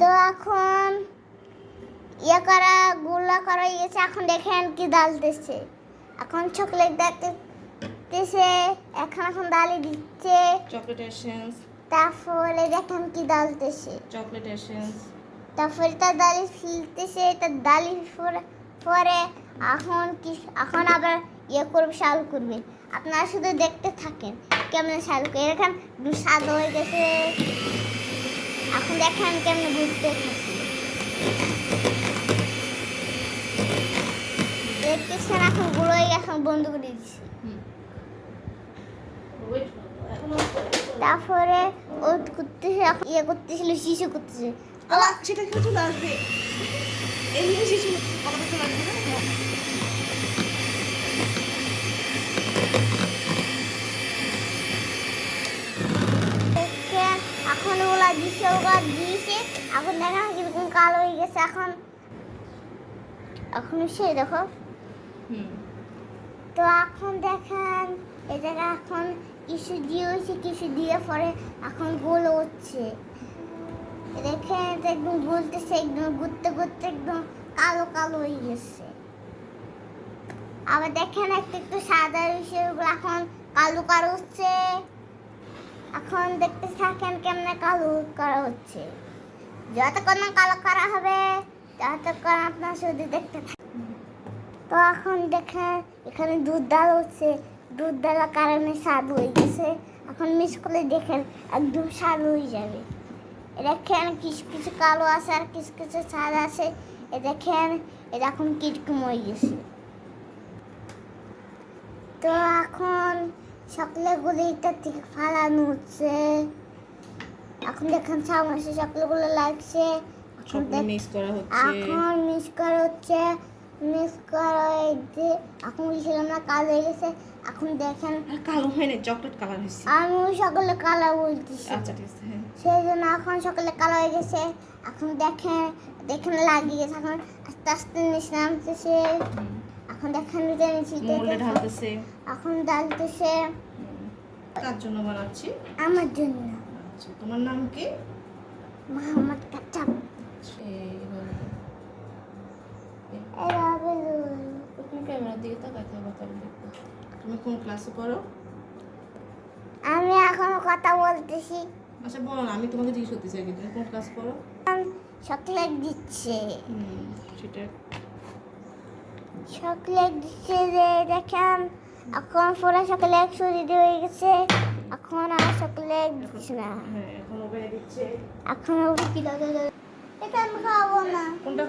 তো এখন ইয়ে করা গুলা করা গেছে এখন দেখেন কি ডাল ডালতেছে এখন চকলেট দেখতেছে এখন এখন ডালি দিচ্ছে। চকলেট এসেন্স তারপরে দেখেন কি ডালতেছে চকলেট এসেন্স তারপরে তার ডালি ফিলতেছে তার ডালি পরে- এখন কি এখন আবার ইয়ে করবে শাল করবে। আপনারা শুধু দেখতে থাকেন কেমন শাল করে। এরকম সাদা হয়ে গেছে। এখন দেখেন কেমন ঘুরতে থাকে। দেখতেছেন, এখন গুঁড়ো গেছে এখন বন্ধ করে দিচ্ছি তারপরে ও করতেছে, এখন ইয়ে করতেছিল, শিশু করতেছে। সেটা চলে আসবে। এমনি শিশু কথা চলে আসবে না দেখেন এখন ওগুলা দিয়েছে। এখন দেখেন কীরকম কালো হয়ে গেছে এখন এখন সে দেখো। তো এখন দেখেন এই জায়গায় এখন কিছু দিয়ে হয়েছে কিছু দিয়ে পরে এখন গোল হচ্ছে। দেখেন একদম বলতেছে একদম ঘুরতে ঘুরতে একদম কালো কালো হয়ে গেছে। আবার দেখেন একটু একটু সাদা হয়েছে ওগুলো এখন কালো কালো হচ্ছে। এখন দেখতে থাকেন কেমনে কালো করা হচ্ছে। যতক্ষণ কালো করা হবে, ততক্ষণ আপনার শুধু দেখতে তো এখন দেখেন এখানে দুধ ডাল হচ্ছে। দুধ ডালার কারণে স্বাদ হয়ে গেছে। এখন মিস করলে দেখেন একদম স্বাদ হয়ে যাবে। দেখেন কিছু কিছু কালো আছে আর কিছু কিছু স্বাদ আছে। এ দেখেন এটা এখন কীরকম হয়ে গেছে। তো এখন সকলেগুলো এটা থেকে ফালানো হচ্ছে। এখন দেখেন সামনে সকলেগুলো লাগছে এখন দেখ- করা হচ্ছে। এখন মিস করা হচ্ছে। মিস করা হয়েছে এখন বুঝলাম না কালো হয়ে গেছে। এখন দেখেন কালো হয় না চকলেট কালার হয়েছে। আমি সকলে কালো বলতেছি। আচ্ছা ঠিক আছে হ্যাঁ। সেই জন্য এখন সকলে কালো হয়ে গেছে। এখন দেখেন দেখেন লাগিয়ে গেছে। এখন আস্তে আস্তে নিচে নামতেছে। এখন দেখেন নিচে নিচে মোল্ডে ঢালতেছে। এখন ডালতেছে হুম। কার জন্য বানাচ্ছি? আমার জন্য। আচ্ছা তোমার নাম কি? মোহাম্মদ কাচাপ এইভাবে। তুমি ক্যামেরার দিকে তাকাতে হবে তাহলে দেখব তুমি কোন ক্লাসে পড়ো? আমি এখন কথা বলতেছি। আচ্ছা বলো না আমি তোমাকে জিজ্ঞেস করতে চাই তুমি কোন ক্লাস পড়ো? দিচ্ছে। সেটা চকলেট দিচ্ছে যে দেখেন এখন পুরো চকলেট শুরু হয়ে গেছে। এখন আর চকলেট দিচ্ছে না। হ্যাঁ এখন ওভেনে দিচ্ছে। এখন ওটা কি লাগে এটা আমি খাব না। কোনটা